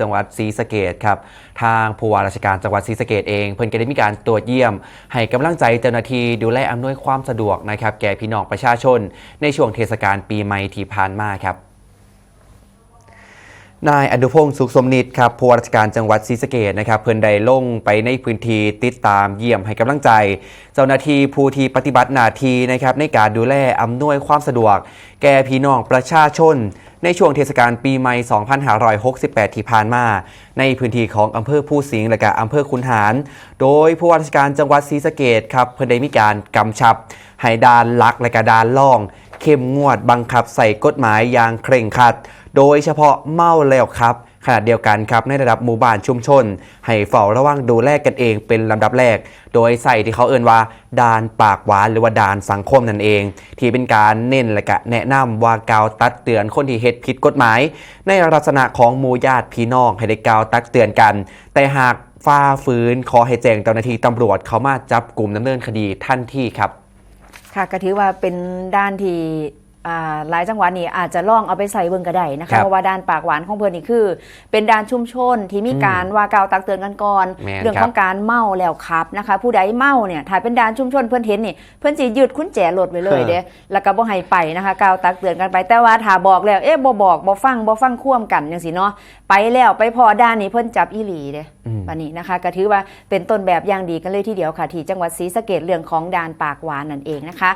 จังหวัดศรีสะเกดครับทางผู้ว่าราชการจังหวัดศรีสะเกดเองเพิ่นก็ได้มีการตรวจเยี่ยม ให้กำลังใจเจ้าหน้าที่ดูแลอำนวยความสะดวกนะครับแก่พี่น้องประชาชน ในช่วงเทศกาลปีใหม่ที่ผ่านมาครับ นายอนุพงศ์สุขสมนิตครับผู้ว่าราชการจังหวัดศรีสะเกดนะครับ เพิ่อนได้ลงไปในพื้นที่ติดตามเยี่ยมให้กำลังใจ เจ้าหน้าที่ผู้ที่ปฏิบัติหน้าที่นะครับในการดูแลอำนวยความสะดวก แก่พี่น้องประชาชน ในช่วงเทศกาลปีใหม่ 2568 ที่ผ่านมา ในพื้นที่ของอำเภอผู้สิงห์และก็อำเภอคุนหาร โดยผู้ว่าราชการจังหวัดศรีสะเกดครับเพิ่อนได้มีการกำชับให้ดานลักและก็ดานล่อง เข้มงวดบังคับใส่กฎหมายอย่างเคร่งครัด โดยเฉพาะเมาแล้วครับขณะเดียวกันครับในระดับหมู่บ้านชุมชน ให้เฝ้าระวังดูแลกันเองเป็นลำดับแรก โดยใส่ที่เขาเอ่นว่าดานปากหวานหรือว่าดานสังคมนั่นเอง ที่เป็นการเน้นและก็แนะนำว่ากาวตักเตือนคนที่เฮ็ดผิดกฎหมาย ในลักษณะของหมู่ญาติพี่น้องให้ได้กาวตักเตือนกัน แต่หากฝ่าฝืนขอให้แจ้งเจ้าหน้าที่ตำรวจเขามาจับกลุ่มดำเนินคดีทันทีครับ ค่ะก็ถือว่าเป็นด้านที่ หลายจังหวัดนี่อาจจะล่องเอาไปใส่เบิ่งก็ได้นะครัคะบเพราะว่าด้านปากหวานของเพิ่นนี่คือ เป็นด้านชุมชนที่มีการว่ากล่าวตักเตือนกันก่อนแม่นเรื่องครับของการเมาแล้วขับนะคะ ผู้ใดเมาเนี่ยถ้าเป็นด้านชุมชนเพิ่นเห็นนี่เพิ่นสิยึดกุญแจรถไว้เลยเด้แล้วก็บ่ให้ไปนะคะกล่าวตักเตือนกันไปแต่ว่าถ้าบอกแล้วเอ๊ะบ่บอกบ่ฟังบ่ฟังควมกันจังซี่เนาะไปแล้วไปพอด้านนี้เพิ่นจับอีหลีเด้อืม วันนี้นะคะก็ถือว่าเป็นต้นแบบอย่างดีกันเลยทีเดียวค่ะที่จังหวัดศรีสะเกดเรื่องของด่านปากหวานนั่นเองนะคะ